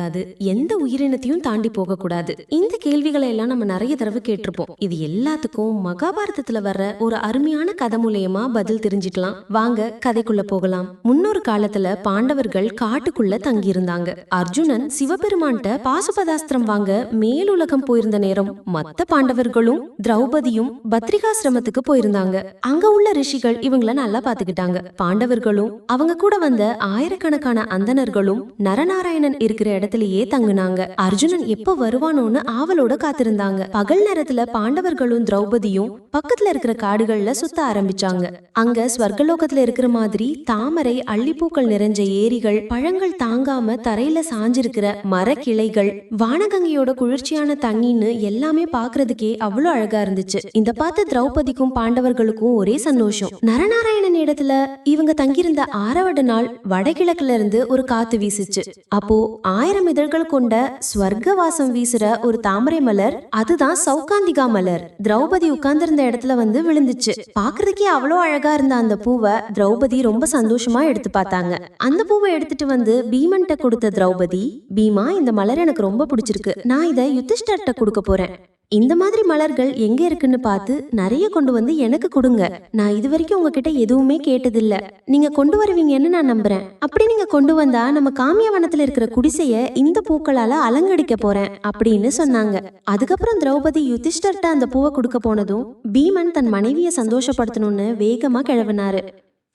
அது எந்த உயிரினத்தையும் தாண்டி போக கூடாது இந்த கேள்விகளை எல்லாம் நம்ம நிறைய தடவை கேட்டிருப்போம். இது எல்லாத்துக்கும் மகாபாரதத்துல வர்ற ஒரு அருமையான கதை மூலியமா பதில் தெரிஞ்சுக்கலாம். வாங்க கதைக்குள்ள போகலாம். முன்னொரு காலத்துல பாண்டவர்கள் காட்டுக்குள்ள தங்கி இருந்தாங்க அர்ஜுனன் சிவபெருமான்கிட்ட பாசுபதாஸ்திரம் வாங்க மேலுலகம் போயிருந்த நேரம் மத்த பாண்டவர்களும் திரௌபதியும் பத்ரிகாசிரமத்துக்கு போயிருந்தாங்க. அங்க உள்ள ரிஷிகள் இவங்கள நல்லா பாத்துக்கிட்டாங்க பாண்டவர்களும் அவங்க கூட வந்த ஆயிரக்கணக்கான அந்தணர்களும் நரநாராயணன் இருக்கிற இடத்துல இடத்திலேயே தங்குனாங்க. அர்ஜுனன் எப்ப வருவானோன்னு ஆவலோட காத்திருந்தாங்க. பகல் நேரத்துல பாண்டவர்களும் திரௌபதியும் பக்கத்துல இருக்கிற காடுகள்ல சுத்த ஆரம்பிச்சாங்க. அங்க ஸ்வர்கலோகத்துல இருக்கிற மாதிரி தாமரை அள்ளிப்பூக்கள் நிறைஞ்ச ஏரிகள் பழங்கள் தாங்காம தரையில சாஞ்சிருக்கிற கிளைகள் வானகங்கையோட குளிர்ச்சியான தண்ணின்னு எல்லாமே பாக்குறதுக்கே அவ்வளவு அழகா இருந்துச்சு. இந்த பார்த்து திரௌபதிக்கும் பாண்டவர்களுக்கும் ஒரே சந்தோஷம். நரநாராயணன் இடத்துல இவங்க தங்கியிருந்த ஆறாவது நாள் வடகிழக்குல இருந்து ஒரு காத்து வீசுச்சு. அப்போ ஆயிரம் இதழ்கள் கொண்ட ஸ்வர்க்க வாசம் வீசுற ஒரு தாமரை மலர் அதுதான் சௌகாந்திகா மலர். திரௌபதி உட்கார்ந்திருந்த இடத்துல வந்து விழுந்துச்சு. பாக்குறதுக்கே அவ்வளோ அழகா இருந்த அந்த பூவை திரௌபதி ரொம்ப சந்தோஷமா எடுத்து பார்த்தாங்க. அந்த பூவை எடுத்துட்டு வந்து பீமன்ட்ட கொடுத்த திரௌபதி பீமா இந்த மலர் எனக்கு ரொம்ப பிடிச்சிருக்கு. நான் இதை யுதிஷ்டர்ட்ட கொடுக்க போறேன். இந்த மாதிரி மலர்கள் எங்க இருக்குன்னு பார்த்து நிறைய கொண்டு வந்து எனக்கு கொடுங்க. நான் இது வரைக்கும் உங்ககிட்ட எதுவுமே கேட்டதில்ல. நீங்க கொண்டு வருவீங்கன்னு நான் நம்புறேன். அப்படி நீங்க கொண்டு வந்தா நம்ம காமியவனத்துல இருக்கிற குடிசைய இந்த பூக்களால அலங்கடிக்க போறேன் அப்படின்னு சொன்னாங்க. அதுக்கப்புறம் திரௌபதி யுதிஷ்டர்ட்ட அந்த பூவை கொடுக்க போனதும் பீமன் தன் மனைவியை சந்தோஷப்படுத்தணும்னு வேகமா கிளவினாரு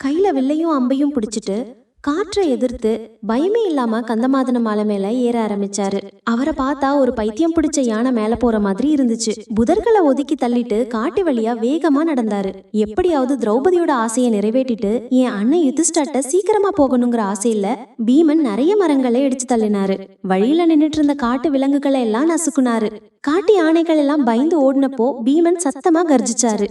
கையில வில்லையும் அம்பையும் பிடிச்சிட்டு காற்றை எதிர்த்து பயமே இல்லாம கந்தமாதன மாலை மேல ஏற ஆரம்பிச்சாரு. அவரை பார்த்தா ஒரு பைத்தியம் பிடிச்ச யானை மேல போற மாதிரி இருந்துச்சு. புதர்களை ஒதுக்கி தள்ளிட்டு காட்டு வழியா வேகமா நடந்தாரு. எப்படியாவது திரௌபதியோட ஆசையை நிறைவேற்றிட்டு என் அண்ணன் யுதிஷ்டர்ட்ட சீக்கிரமா போகணுங்கிற ஆசையில பீமன் நிறைய மரங்களை இடிச்சு தள்ளினாரு. வழியில நின்னுட்டு இருந்த காட்டு விலங்குகளை எல்லாம் நசுக்குனாரு. காட்டு யானைகள் எல்லாம் பயந்து ஓடினப்போ பீமன் சத்தமா கர்ஜிச்சாரு.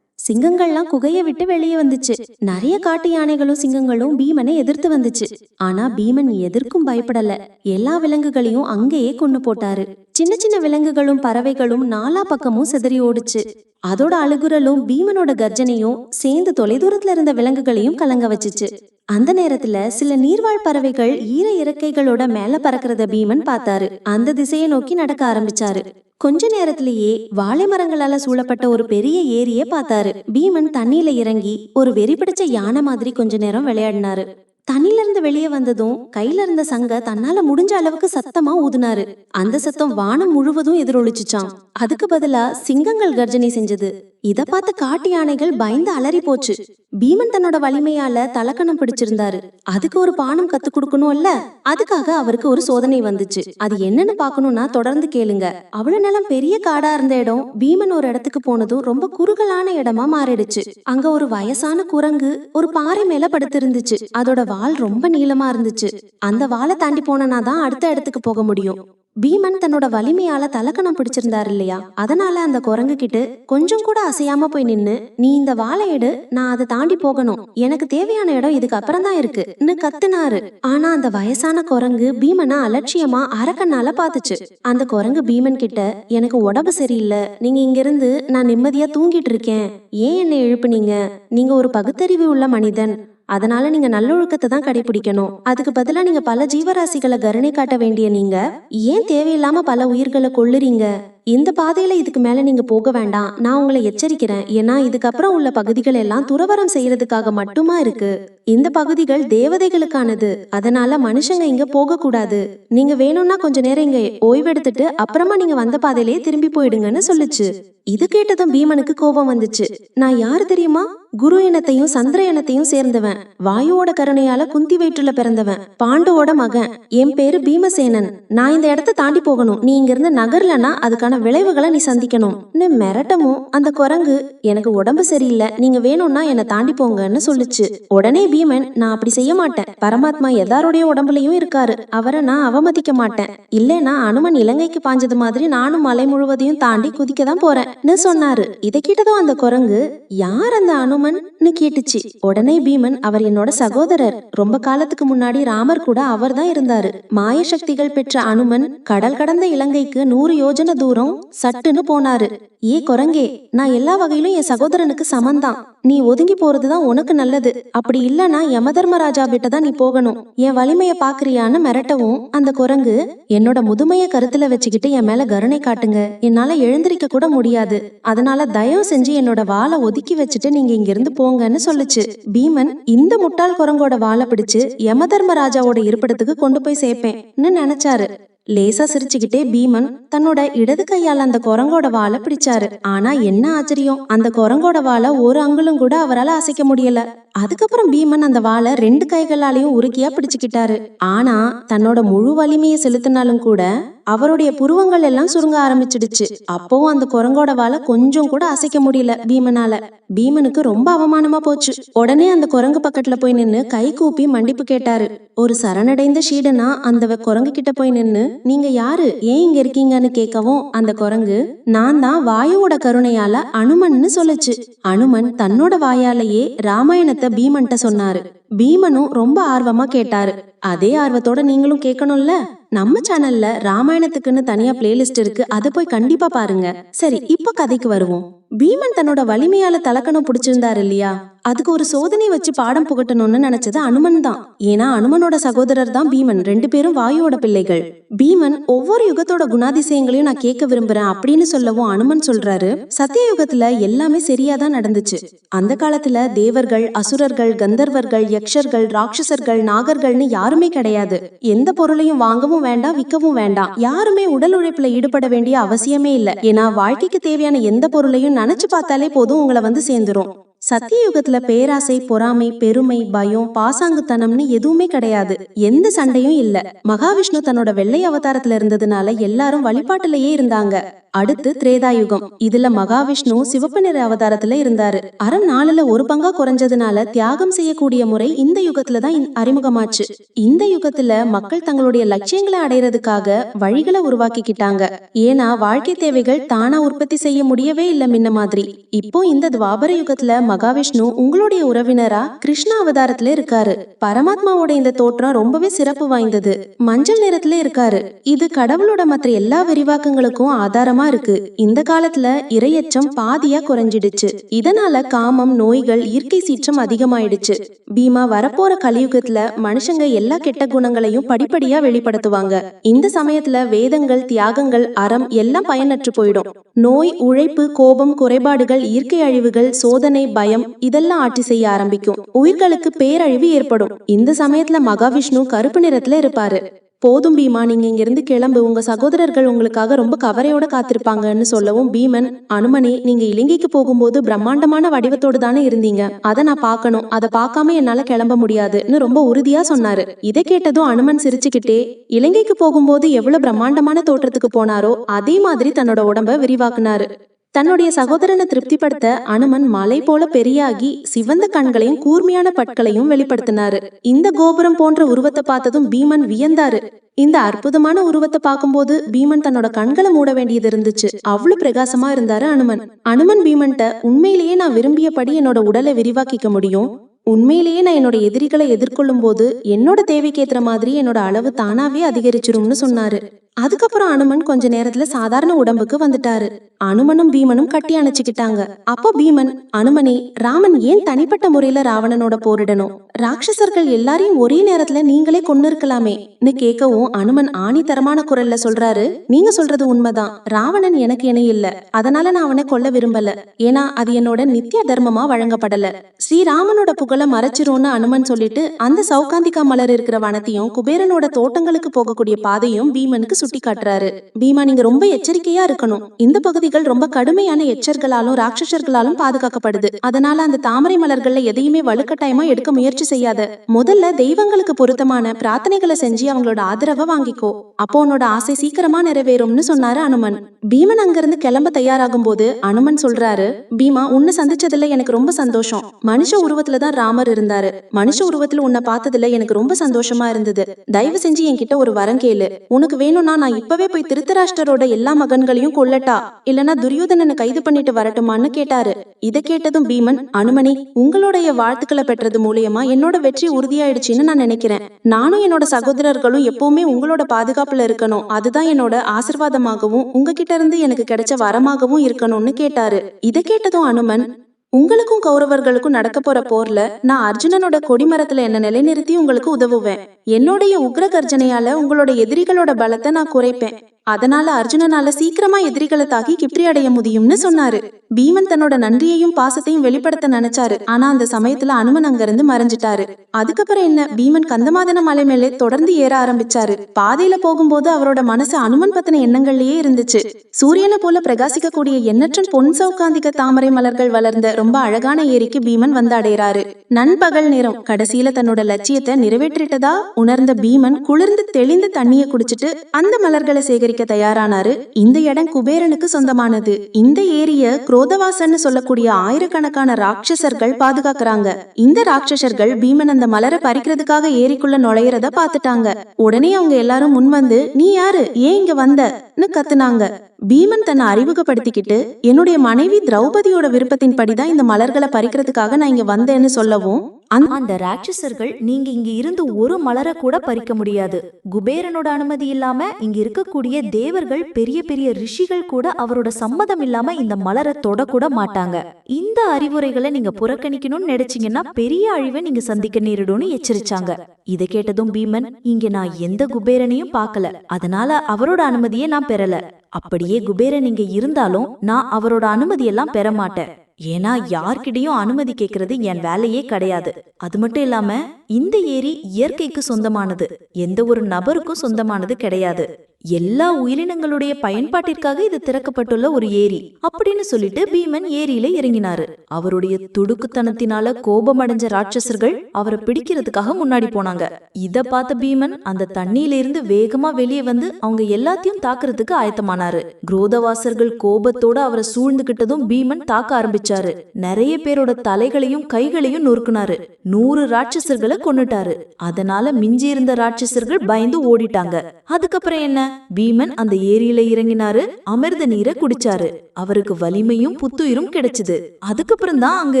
சிங்கங்கள்லாம் குகையை விட்டு வெளியே வந்துச்சு. நிறைய காட்டு யானைகளும் சிங்கங்களும் பீமனை எதிர்த்து வந்துச்சு. ஆனா பீமன் எதிர்க்கும் பயப்படல. எல்லா விலங்குகளையும் அங்கேயே கொண்டு போட்டாரு. சின்ன சின்ன விலங்குகளும் பறவைகளும் நாலா பக்கமும் சிதறி ஓடுச்சு. அதோட அழுகுரலும் பீமனோட கர்ஜனையும் சேர்ந்து தொலைதூரத்துல இருந்த விலங்குகளையும் கலங்க வச்சுச்சு. அந்த நேரத்துல சில நீர்வாழ் பறவைகள் ஈர இறக்கைகளோட மேல பறக்கிறத பீமன் பார்த்தாரு. அந்த திசையை நோக்கி நடக்க ஆரம்பிச்சாரு. கொஞ்ச நேரத்திலேயே வாழை மரங்களால சூழப்பட்ட ஒரு பெரிய ஏரியை பார்த்தாரு. பீமன் தண்ணியில இறங்கி ஒரு வெறி பிடிச்ச யானை மாதிரி கொஞ்ச நேரம் விளையாடினாரு. தண்ணில இருந்து வெளியே வந்ததும் கையில இருந்த சங்க தன்னால முடிஞ்ச அளவுக்கு சத்தமா ஊதுனாரு. அந்த சத்தம் வானம் முழுவதும் எதிரொலிச்சுச்சாம். அதுக்கு பதிலா சிங்கங்கள் கர்ஜனை செஞ்சது. இத பார்த்து காட்டு யானைகள் பயந்து அலறி போச்சு. பீமன் தன்னோட வலிமையால தலக்கணம் பிடிச்சிருந்தாரு. அதுக்கு ஒரு பானம் கத்து கொடுக்கணும்ல? அதுக்காக அவருக்கு ஒரு சோதனை வந்துச்சு. அது என்னன்னு பாக்கணும்னா தொடர்ந்து கேளுங்க. அவ்வளவு நிலம் பெரிய காடா இருந்த இடம் பீமன் ஒரு இடத்துக்கு போனதும் ரொம்ப குறுகலான இடமா மாறிடுச்சு. அங்க ஒரு வயசான குரங்கு ஒரு பாறை மேல படுத்திருந்துச்சு. அதோட வால் ரொம்ப நீளமா இருந்துச்சு. அந்த வாலை தாண்டி போனனா தான் அடுத்த இடத்துக்கு போக முடியும். பீமன் தன்னோட வலிமையால தலக்கணம் பிடிச்சிருந்தாரு இல்லையா? அதனால அந்த குரங்கு கிட்ட கொஞ்சம் கூட அசையாம போய் நின்னு நீ இந்த வாழை எடு நான் அதை தாண்டி போகணும். எனக்கு தேவையான இடம் இதுக்கு அப்புறம் தான் இருக்குன்னு கத்துனாரு. ஆனா அந்த வயசான குரங்கு பீமனை அலட்சியமா அரக்கண்ணால பாத்துச்சு அந்த குரங்கு பீமன் கிட்ட எனக்கு உடம்பு சரியில்லை. நீங்க இங்கிருந்து நான் நிம்மதியா தூங்கிட்டு இருக்கேன். ஏன் என்னை எழுப்புனீங்க? நீங்க ஒரு பகுத்தறிவு உள்ள மனிதன். அதனால நீங்க நல்லொழுக்கத்தை தான் கடைபிடிக்கணும். அதுக்கு பதிலா நீங்க பல ஜீவராசிகளை கருணை காட்ட வேண்டிய நீங்க ஏன் தேவையில்லாம பல உயிர்களை கொள்ளுறீங்க இந்த பாதையில இதுக்கு மேல நீங்க போக வேண்டாம். நான் உங்களை எச்சரிக்கிறேன். ஏன்னா இதுக்கப்புறம் உள்ள பகுதிகள் எல்லாம் துறவரம் செய்யறதுக்காக மட்டுமா இருக்கு? இந்த பகுதிகள் தேவதைகளுக்கானது. அதனால மனுஷங்க இங்க போக கூடாது நீங்க வேணும்னா கொஞ்ச நேரம் இங்க ஓய்வெடுத்துட்டு அப்புறமா நீங்க வந்த பாதையிலேயே திரும்பி போயிடுங்கன்னு சொல்லுச்சு. இது கேட்டதும் பீமனுக்கு கோபம் வந்துச்சு. நான் யாரு தெரியுமா? குரு இனத்தையும் சந்திர இனத்தையும் சேர்ந்தவன். வாயுவோட கருணையால குந்தி வயிற்றுல பிறந்தவன். பாண்டுவோட மகன். என் பேரு பீமசேனன். நான் இந்த இடத்த தாண்டி போகணும். நீ இங்க இருந்து நகர்லனா அதுக்கான விளைவுகளை நீ சந்திக்கணும். மிரட்டமும் அந்த குரங்கு எனக்கு உடம்பு சரியில்லை. நீங்க வேணும்னா என்னை தாண்டி போங்கன்னு சொல்லுச்சு. உடனே பீமன் நான் அப்படி செய்ய மாட்டேன். பரமாத்மா எல்லாருடைய உடம்புலயும் இருக்காரு. அவரை நான் அவமதிக்க மாட்டேன். இல்லைன்னா அனுமன் இலங்கைக்கு பாஞ்சது மாதிரி நானும் மலை முழுவதையும் தாண்டி குதிக்க தான் போறேன்னு சொன்னாரு. இதை கேட்டதும் அந்த குரங்கு யார் அந்த அனுமன்னு கேட்டுச்சு. உடனே பீமன் அவர் என்னோட சகோதரர். ரொம்ப காலத்துக்கு முன்னாடி ராமர் கூட அவர் தான் இருந்தாரு. மாய சக்திகள் பெற்ற அனுமன் கடல் கடந்த இலங்கைக்கு நூறு யோஜன தூரம் பீமனும் சட்டுன்னு போனாரு. ஏ குரங்கே நான் எல்லா வகையிலும் என் சகோதரனுக்கு சமந்தான். நீ ஒதுங்கி போறதுதான் உனக்கு நல்லது. அப்படி இல்லனா யமதர்மராஜா கிட்ட தான் நீ போகணும். என் வலிமைய பாக்குறியான்னு மிரட்டவும் அந்த குரங்கு என்னோட முதுமைய கருத்துல வச்சுக்கிட்டு என் மேல கருணை காட்டுங்க. என்னால எழுந்திருக்க கூட முடியாது. அதனால தயவு செஞ்சு என்னோட வாளை ஒதுக்கி வச்சுட்டு நீங்க இங்க இருந்து போங்கன்னு சொல்லுச்சு. பீமன் இந்த முட்டாள் குரங்கோட வாளை பிடிச்சு யமதர்மராஜாவோட இருப்பிடத்துக்கு கொண்டு போய் சேர்ப்பேன்னு நினைச்சாரு. லேசா சிரிச்சுக்கிட்டே பீமன் தன்னோட இடது கையால் அந்த குரங்கோட வாழை பிடிச்சாரு. ஆனா என்ன ஆச்சரியம்? அந்த குரங்கோட வாழை ஒரு அங்குலும் கூட அவரால் அசைக்க முடியல. அதுக்கப்புறம் பீமன் அந்த வாளை ரெண்டு கைகளாலையும் உருக்கியா பிடிச்சுக்கிட்டாரு. ஆனா தன்னோட முழு வலிமையை செலுத்தினாலும் கூட அவருடைய புருவங்கள் எல்லாம் சுருங்க ஆரம்பிச்சிடுச்சு. அப்பவும் அந்த குரங்கோட வாழை கொஞ்சம் கூட அசைக்க முடியல பீமனால. பீமனுக்கு ரொம்ப அவமானமா போச்சு. உடனே அந்த குரங்கு பக்கத்துல போய் நின்னு கை கூப்பி மன்னிப்பு கேட்டாரு. ஒரு சரணடைந்த ஷீடனா அந்த குரங்கு கிட்ட போய் நின்னு நீங்க யாரு? ஏன் இங்க இருக்கீங்கன்னு கேட்கவும் அந்த குரங்கு நான் தான் வாயுவோட கருணையால அனுமன்னு சொல்லுச்சு. அனுமன் தன்னோட வாயாலேயே ராமாயணத்தை பீமன்ட்ட சொன்னாரு. பீமனும் ரொம்ப ஆர்வமா கேட்டாரு. அதே ஆர்வத்தோட நீங்களும் கேட்கணும்ல? நம்ம சேனல்ல ராமாயணத்துக்குன்னு தனியா பிளேலிஸ்ட் இருக்கு. அதை போய் கண்டிப்பா பாருங்க. சரி இப்ப கதைக்கு வருவோம். பீமன் தன்னோட வலிமையால தலக்கணம் பிடிச்சிருந்தாரு இல்லையா? அதுக்கு ஒரு சோதனை வச்சு பாடம் புகட்டணும்னு நினைச்சது அனுமன் தான். ஏன்னா அனுமனோட சகோதரர் தான் பீமன். ரெண்டு பேரும் வாயுவோட பிள்ளைகள். பீமன் ஒவ்வொரு யுகத்தோட குணாதிசயங்களையும் நான் கேட்க விரும்புறேன் அப்படின்னு சொல்லவும் அனுமன் சொல்றாரு. சத்திய யுகத்துல எல்லாமே சரியாதான் நடந்துச்சு. அந்த காலத்துல தேவர்கள் அசுரர்கள் கந்தர்வர்கள் யக்ஷர்கள் ராட்சசர்கள் நாகர்கள்னு யாரும் கிடையாது. எந்த பொருளையும் வாங்கவும் வேண்டாம் விற்கவும் வேண்டாம். யாருமே உடல் உழைப்புல ஈடுபட வேண்டிய அவசியமே இல்ல. ஏன்னா வாழ்க்கைக்கு தேவையான எந்த பொருளையும் நினைச்சு பார்த்தாலே போதும் உங்களை வந்து சேர்ந்துரும். சத்திய யுகத்துல பேராசை பொறாமை பெருமை பயம் பாசாங்குத்தனம்னு எதுவுமே கிடையாது. எந்த சண்டையும் இல்ல. மகாவிஷ்ணு தன்னோட வெள்ளை அவதாரத்துல இருந்ததுனால எல்லாரும் வழிபாட்டுலயே இருந்தாங்க. அடுத்து திரேதாயுகம். இதுல மகாவிஷ்ணு சிவப்பு நிற அவதாரத்துல இருந்தாரு. அறம் நாலுல ஒரு பங்கா குறைஞ்சதுனால தியாகம் செய்யக்கூடிய முறை இந்த யுகத்துல தான் அறிமுகமாச்சு. இந்த யுகத்துல மக்கள் தங்களுடைய லட்சியங்களை அடையறதுக்காக வழிகளை உருவாக்கிக்கிட்டாங்க. ஏன்னா வாழ்க்கை தேவைகள் தானா உற்பத்தி செய்ய முடியவே இல்ல முன்ன மாதிரி. இப்போ இந்த துவாபர யுகத்துல மகாவிஷ்ணு உங்களுடைய உறவினரா? கிருஷ்ண அவதாரத்துல இருக்காரு. பரமாத்மாவோட இந்த தோற்றம் ரொம்பவே சிறப்பு வாய்ந்தது. மஞ்சள் நிறத்துல இருக்காரு. இது கடவுளோட மற்ற எல்லா விரிவாக்கங்களுக்கும் ஆதாரமா இருக்கு. இந்த காலத்துல இரையச்சம் பாதியா குறைஞ்சிடுச்சு. இதனால காமம் நோய்கள் இயற்கை சீற்றம் அதிகமாயிடுச்சு. பீமா வரப்போற கலியுகத்துல மனுஷங்க எல்லா கெட்ட குணங்களையும் படிப்படியா வெளிப்படுத்துவாங்க. இந்த சமயத்துல வேதங்கள் தியாகங்கள் அறம் எல்லாம் பயனற்று போயிடும். நோய் உழைப்பு கோபம் குறைபாடுகள் இயற்கை அழிவுகள் சோதனை பயம் இதெல்லாம் ஆட்சி செய்ய ஆரம்பிக்கும். உயிர்களுக்கு பேரழிவு ஏற்படும். இந்த சமயத்துல மகாவிஷ்ணு கருப்பு நிறத்துல இருப்பாரு. போதும் பீமா நீங்க இங்க இருந்து கிளம்பு. உங்க சகோதரர்கள் உங்களுக்காக ரொம்ப கவரையோட காத்திருப்பாங்கன்னு சொல்லவும் பீமன் அனுமனே நீங்க இலங்கைக்கு போகும்போது பிரம்மாண்டமான வடிவத்தோடு தானே இருந்தீங்க. அதை நான் பார்க்கணும். அதை பார்க்காம என்னால கிளம்ப முடியாதுன்னு ரொம்ப உறுதியா சொன்னாரு. இதை கேட்டதும் அனுமன் சிரிச்சுக்கிட்டே இலங்கைக்கு போகும்போது எவ்வளவு பிரம்மாண்டமான தோற்றத்துக்கு போனாரோ அதே மாதிரி தன்னோட உடம்ப விரிவாக்குனாரு. தன்னுடைய சகோதரனை திருப்திப்படுத்த அனுமன் மலை போல பெரியாகி சிவந்த கண்களையும் கூர்மையான பற்களையும் வெளிப்படுத்தினாரு. இந்த கோபுரம் போன்ற உருவத்தை பார்த்ததும் பீமன் வியந்தாரு. இந்த அற்புதமான உருவத்தை பார்க்கும்போது பீமன் தன்னோட கண்களை மூட வேண்டியது இருந்துச்சு. அவ்வளவு பிரகாசமா இருந்தாரு அனுமன். அனுமன் பீமன்ட்ட உண்மையிலேயே நான் விரும்பியபடி என்னோட உடலை விரிவாக்கிக்க முடியும். உண்மையிலேயே நான் என்னோட எதிரிகளை எதிர்கொள்ளும் போது என்னோட தேவைக்கு மாதிரி என்னோட அளவு தானாவே அதிகரிச்சிரும்னு சொன்னாரு. அதுக்கப்புறம் அனுமன் கொஞ்ச நேரத்துல சாதாரண உடம்புக்கு வந்துட்டாரு. அனுமனும் பீமனும் கட்டி அணைச்சுக்கிட்டாங்க. அப்போ பீமன் அனுமனே ராமன் ஏன் தனிப்பட்ட முறையில ராவணனோட போரிடணும்? ராட்சசர்கள் எல்லாரையும் ஒரே நேரத்துல நீங்களே கொண்டு இருக்கலாமே. கேட்கவும் அனுமன் ஆணித்தரமான குரல்ல சொல்றாரு நீங்க சொல்றது உண்மைதான். ராவணன் எனக்கு இணை இல்ல. அதனால நான் அவனை கொல்ல விரும்பல. ஏன்னா அது என்னோட நித்திய தர்மமா வழங்கப்படல. ஸ்ரீராமனோட புகழ மறைச்சிரும்னு அனுமன் சொல்லிட்டு அந்த சௌகாந்திகா மலர் இருக்கிற வனத்தையும் குபேரனோட தோட்டங்களுக்கு போகக்கூடிய பாதையும் பீமனுக்கு சுட்டி காட்டுறாரு. பீமா நீங்க ரொம்ப எச்சரிக்கையா இருக்கணும். இந்த பகுதிகள் ரொம்ப கடுமையான எச்சர்களாலும் ராட்சசர்களாலும் பாதுகாக்கப்படுது. அதனால அந்த தாமரை மலர்கள்ல எதையுமே வலுக்கட்டாயமா எடுக்க முயற்சி செய்யாத. முதல்ல தெய்வங்களுக்கு பொருத்தமான பிரார்த்தனைகளை செஞ்சு அவங்களோட ஆதரவை வாங்கிக்கோ. அப்போ உன்னோட ஆசை சீக்கிரமா நிறைவேறும்னு சொன்னாரு அனுமன். பீமன் அங்கிருந்து கிளம்ப தயாராகும் போது அனுமன் சொல்றாரு பீமா உன்னை சந்திச்சதுல எனக்கு ரொம்ப சந்தோஷம். மனுஷ உருவத்துல தான் ராமர் இருந்தாரு. மனுஷ உருவத்துல உன்னை பார்த்ததுல எனக்கு ரொம்ப சந்தோஷமா இருந்தது. தயவு செஞ்சு என்கிட்ட ஒரு வரம் கேளு. உனக்கு வேணும்னா நான் இப்பவே போய் திருத்தராஷ்டரோட எல்லா மகன்களையும் கொல்லட்டா? இல்லனா துரியோதனனை கைது பண்ணிட்டு வரட்டுமான்னு கேட்டாரு. இதை கேட்டதும் பீமன் அனுமனி உங்களுடைய வாழ்த்துக்களை பெற்றது மூலியமா என்னோட வெற்றி உறுதியாயிடுச்சுன்னு நான் நினைக்கிறேன். நானும் என்னோட சகோதரர்களும் எப்பவுமே உங்களோட பாதுகாப்புல இருக்கணும். அதுதான் என்னோட ஆசிர்வாதமாகவும் உங்ககிட்ட இருந்து எனக்கு கிடைச்ச வரமாகவும் இருக்கணும்னு கேட்டாரு. இதை கேட்டதும் அனுமன் உங்களுக்கும் கௌரவர்களுக்கும் நடக்க போற போர்ல நான் அர்ஜுனனோட கொடிமரத்துல என்ன நிலைநிறுத்தி உங்களுக்கு உதவுவேன். என்னுடைய உக்ர கர்ஜனையால உங்களோட எதிரிகளோட பலத்தை நான் குறைப்பேன். அதனால அர்ஜுனனால சீக்கிரமா எதிரிகளை தாக்கி கிப்ரி அடைய முடியும்னு சொன்னாரு. பீமன் தன்னோட நன்றியையும் பாசத்தையும் வெளிப்படுத்த நினைச்சாரு. ஆனா அந்த சமயத்துல அனுமன் அங்கிருந்து மறைஞ்சிட்டாரு. அதுக்கப்புறம் என்ன? பீமன் கந்தமாதன மலை மேலே தொடர்ந்து ஏற ஆரம்பிச்சாரு. பாதையில போகும்போது அவரோட மனசு அனுமன் பத்தின எண்ணங்கள்லயே இருந்துச்சு. சூரியனை போல பிரகாசிக்க கூடிய எண்ணற்ற பொன் சௌகாந்திக தாமரை மலர்கள் வளர்ந்த ரொம்ப அழகான ஏரிக்கு பீமன் வந்து அடைகிறாரு நண்பகல் நேரம். கடைசியில தன்னோட லட்சியத்தை நிறைவேற்றிட்டதா? உணர்ந்த பீமன் குளிர்ந்து தெளிந்த தண்ணியை குடிச்சிட்டு அந்த மலர்களை சேகரிக்க தயாரானாரு. இந்த இடம் குபேரனுக்கு சொந்தமானது. இந்த ஏரிய குரோதவாசன்னு சொல்லக்கூடிய ஆயிரக்கணக்கான ராட்சசர்கள் பாதுகாக்கிறாங்க. இந்த ராட்சசர்கள் பீமன் அந்த மலரை பறிக்கிறதுக்காக ஏரிக்குள்ள நுழையறத பாத்துட்டாங்க. உடனே அவங்க எல்லாரும் முன் வந்து நீ யாரு? ஏன் இங்க வந்தன்னு கத்துனாங்க. பீமன் தன்னை அறிமுகப்படுத்திக்கிட்டு என்னுடைய மனைவி திரௌபதியோட விருப்பத்தின் படிதான் இந்த மலர்களை பறிக்கிறதுக்காக நான் இங்க வந்தேன்னு சொல்லவும் அந்த அந்த ராட்சசர்கள் நீங்க இங்க இருந்து ஒரு மலரை கூட பறிக்க முடியாது. குபேரனோட அனுமதி இல்லாம இங்க இருக்கக்கூடிய தேவர்கள் பெரிய பெரிய ரிஷிகள் கூட அவரோட சம்மதம் இல்லாம இந்த மலரை தொடக்கூட மாட்டாங்க. இந்த அறிவுரைகளை நீங்க புறக்கணிக்கணும்னு நினைச்சீங்கன்னா பெரிய அழிவை நீங்க சந்திக்க நேரிடும்னு எச்சரிச்சாங்க. இதை கேட்டதும் பீமன் இங்க நான் எந்த குபேரனையும் பார்க்கல. அதனால அவரோட அனுமதியை நான் பெறல. அப்படியே குபேரன் இங்க இருந்தாலும் நான் அவரோட அனுமதியெல்லாம் பெற மாட்டேன். ஏன்னா யார்கிட்டயும் அனுமதி கேட்கறது என் வேலையே கிடையாது. அது மட்டும் இல்லாம இந்த ஏரி இயற்கைக்கு சொந்தமானது. எந்த ஒரு நபருக்கும் சொந்தமானது கிடையாது. எல்லா உயிரினங்களுடைய பயன்பாட்டிற்காக இது திறக்கப்பட்டுள்ள ஒரு ஏரி அப்படின்னு சொல்லிட்டு பீமன் ஏரியில இறங்கினாரு. அவருடைய துடுக்குத்தனத்தினால கோபமடைஞ்ச ராட்சசர்கள் அவரை பிடிக்கிறதுக்காக முன்னாடி போனாங்க. இத பார்த்த பீமன் அந்த தண்ணியில இருந்து வேகமா வெளியே வந்து அவங்க எல்லாத்தையும் தாக்குறதுக்கு ஆயத்தமானாரு. குரோதவாசர்கள் கோபத்தோட அவரை சூழ்ந்துகிட்டதும் பீமன் தாக்க ஆரம்பிச்சாரு. நிறைய பேரோட தலைகளையும் கைகளையும் நொறுக்குனாரு. நூறு ராட்சசர்களை கொண்டுட்டாரு அதனால மிஞ்சி இருந்த ராட்சசர்கள் பயந்து ஓடிட்டாங்க. அதுக்கப்புறம் என்ன? பீமன் அந்த ஏரியில இறங்கினாரு. அமிர்த நீரை குடிச்சாரு. அவருக்கு வலிமையும் புத்துயிரும் கிடைச்சது. அதுக்கப்புறம் தான் அங்க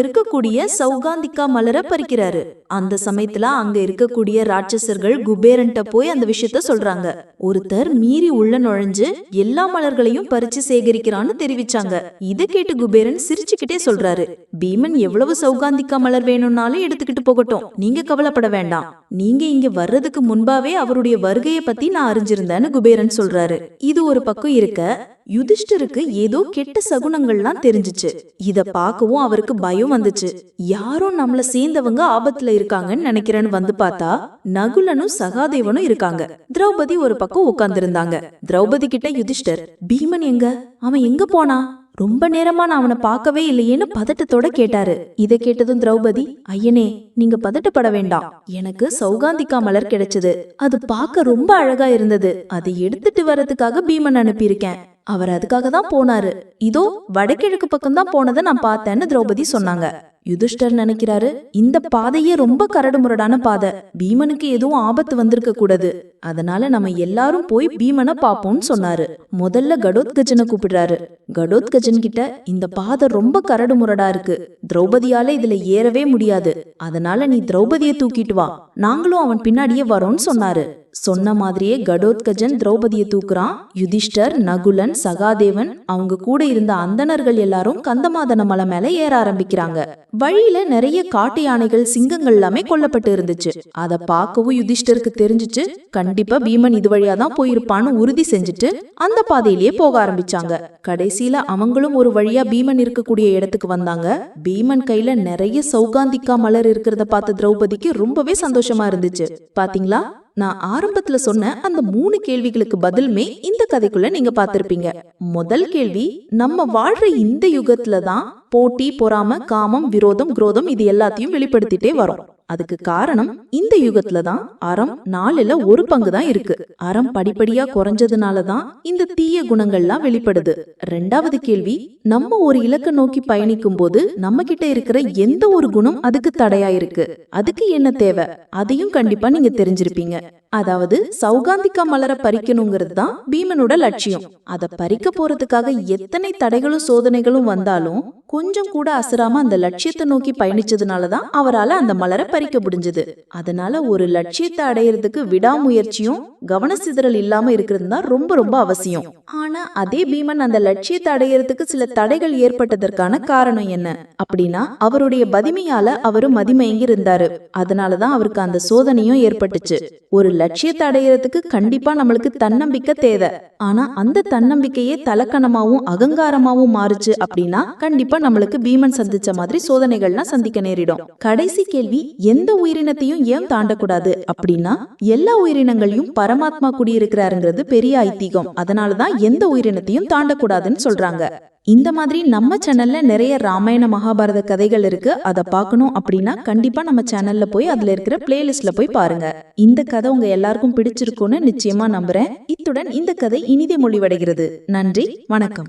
இருக்கக்கூடிய சௌகாந்திகா மலர பறிக்கிறாரு. அந்த சமயத்துல அங்க இருக்கக்கூடிய ராட்சசர்கள் குபேரன்ட்ட போய் அந்த விஷயத்த சொல்றாங்க. ஒருத்தர் மீறி உள்ள நுழைஞ்சு எல்லா மலர்களையும் பறிச்சு சேகரிக்கிறான்னு தெரிவிச்சாங்க. இத கேட்டு குபேரன் சிரிச்சுக்கிட்டே சொல்றாரு. பீமன் எவ்வளவு சௌகாந்திகா மலர் வேணும்னாலும் எடுத்துக்கிட்டு போகட்டும். நீங்க கவலைப்பட வேண்டாம். நீங்க இங்க வர்றதுக்கு முன்பாவே அவருடைய வருகையை பத்தி நான் அறிஞ்சிருந்தேன்னு குபேரன் சொல்றாரு. இது ஒரு பக்கம் இருக்க யுதிஷ்டருக்கு ஏதோ கெட்ட சகுனங்கள்லாம் தெரிஞ்சுச்சு. இத பார்க்கவும் அவருக்கு பயம் வந்துச்சு. யாரோ நம்மள சேர்ந்தவங்க ஆபத்துல இருக்காங்கன்னு நினைக்கிறேன்னு வந்து பார்த்தா நகுலனும் சகாதேவனும் இருக்காங்க. திரௌபதி ஒரு பக்கம் உட்கார்ந்து இருந்தாங்க திரௌபதி கிட்ட யுதிஷ்டர் பீமன் எங்க? அவன் எங்க போனா ரொம்ப நேரமா நான் அவனை பார்க்கவே இல்லையேன்னு பதட்டத்தோட கேட்டாரு. இதை கேட்டதும் திரௌபதி ஐயனே நீங்க பதட்டப்பட வேண்டாம். எனக்கு சௌகாந்திகா மலர் கிடைச்சது. அது பார்க்க ரொம்ப அழகா இருந்தது. அதை எடுத்துட்டு வரதுக்காக பீமன் அனுப்பியிருக்கேன். அவர் அதுக்காக தான் போனாரு. இதோ வடகிழக்கு பக்கம் தான் போனதை நான் பார்த்தேன்னு திரௌபதி சொன்னாங்க. யுதிஷ்டர் நினைக்கிறாரு இந்த பாதையே ரொம்ப கரடுமுரடான பாதை. பீமனுக்கு எதுவும் ஆபத்து வந்திருக்க கூடாது. அதனால நம்ம எல்லாரும் போய் பீமனை பாப்போம்னு சொன்னாரு. முதல்ல கடோத்கஜனை கூப்பிடுறாரு. கடோத்கஜன் கிட்ட இந்த பாதை ரொம்ப கரடுமுரடா இருக்கு. திரௌபதியால இதுல ஏறவே முடியாது. அதனால நீ திரௌபதியை தூக்கிட்டு வா. நாங்களும் அவன் பின்னாடியே வரோம்னு சொன்னாரு. சொன்ன மாதிரியே கடோத்கஜன் திரௌபதியை தூக்குறான். யுதிஷ்டர் நகுலன் சகாதேவன் அவங்க கூட இருந்த அந்தணர்கள் எல்லாரும் கந்தமாதன மலை மேல ஏற ஆரம்பிக்கிறாங்க. வழியில நிறைய காட்டு யானைகள் சிங்கங்கள் எல்லாமே கொல்லப்பட்டு இருந்துச்சு. அத பார்க்கவும் யுதிஷ்டருக்கு தெரிஞ்சுச்சு கண்டிப்பா பீமன் இது வழியா தான் போயிருப்பான்னு உறுதி செஞ்சுட்டு அந்த பாதையிலேயே போக ஆரம்பிச்சாங்க. கடைசியில அவங்களும் ஒரு வழியா பீமன் இருக்கக்கூடிய இடத்துக்கு வந்தாங்க. பீமன் கையில நிறைய சௌகாந்திக்கா மலர் இருக்கிறத பார்த்த திரௌபதிக்கு ரொம்பவே சந்தோஷமா இருந்துச்சு. பாத்தீங்களா? நான் ஆரம்பத்துல சொன்ன அந்த மூணு கேள்விகளுக்கு பதிலுமே இந்த கதைக்குள்ள நீங்க பார்த்திருப்பீங்க. முதல் கேள்வி நம்ம வாழ்ற இந்த யுகத்துல தான் போட்டி பொறாம காமம் விரோதம் குரோதம் இது எல்லாத்தையும் வெளிப்படுத்திட்டே வரோம். அதுக்கு காரணம் இந்த யுகத்துல தான் அறம் நாலுல ஒரு பங்கு தான் இருக்கு. அறம் படிப்படியா குறைஞ்சதுனால தான் இந்த தீய குணங்கள்லாம் வெளிப்படுது. ரெண்டாவது கேள்வி நம்ம ஒரு இலக்க நோக்கி பயணிக்கும் போது நம்ம கிட்ட இருக்கிற எந்த ஒரு குணம் அதுக்கு தடையா இருக்கு அதுக்கு என்ன தேவை? அதையும் கண்டிப்பா நீங்க தெரிஞ்சிருப்பீங்க. அதாவது சௌகாந்திக்கா மலர பறிக்கணுங்கிறது தான் பீமனோட லட்சியம். அதை பறிக்க போறதுக்காக எத்தனை தடைகளும் சோதனைகளும் வந்தாலும் கொஞ்சம் கூட அசராம அந்த லட்சியத்தை நோக்கி பயணிச்சதுனால தான் அவரால அந்த மலரை பறிக்க முடிஞ்சது. அதனால ஒரு லட்சியத்தை அடையிறதுக்கு விடாமுயற்சியும் கவனசிதறல் இல்லாம இருக்கிறது தான் ரொம்ப ரொம்ப அவசியம். ஆனா அதே பீமன் அந்த லட்சியத்தை அடையிறதுக்கு சில தடைகள் ஏற்பட்டதற்கான காரணம் என்ன? அப்படின்னா அவருடைய பதிமையால அவரு மதிமயங்கி இருந்தாரு. அதனாலதான் அவருக்கு அந்த சோதனையும் ஏற்பட்டுச்சு. ஒரு லட்சியத்தை அடையிறதுக்கு கண்டிப்பா நம்மளுக்கு தன்னம்பிக்கை தேவை. ஆனா அந்த தன்னம்பிக்கையே தலக்கணமாவும் அகங்காரமாவும் மாறுச்சு அப்படின்னா கண்டிப்பா நம்மளுக்கு பீமன் சந்திச்ச மாதிரி சோதனைகள்லாம் சந்திக்க நேரிடும். கடைசி கேள்வி எந்த உயிரினத்தையும் ஏன் தாண்டக்கூடாது? அப்படின்னா எல்லா உயிரினங்களையும் பரமாத்மா குடியிருக்கிறாருங்கிறது பெரிய ஐதீகம். அதனாலதான் எந்த உயிரினத்தையும் தாண்டக்கூடாதுன்னு சொல்றாங்க. இந்த மாதிரி நம்ம சேனல்ல நிறைய ராமாயண மகாபாரத கதைகள் இருக்கு. அதை பார்க்கணும் அப்படின்னா கண்டிப்பா நம்ம சேனல்ல போய் அதுல இருக்கிற பிளேலிஸ்ட்ல போய் பாருங்க. இந்த கதை உங்க எல்லாருக்கும் பிடிச்சிருக்கும்னு நிச்சயமா நம்புறேன். இத்துடன் இந்த கதை இனிதே மொழிவடைகிறது நன்றி வணக்கம்.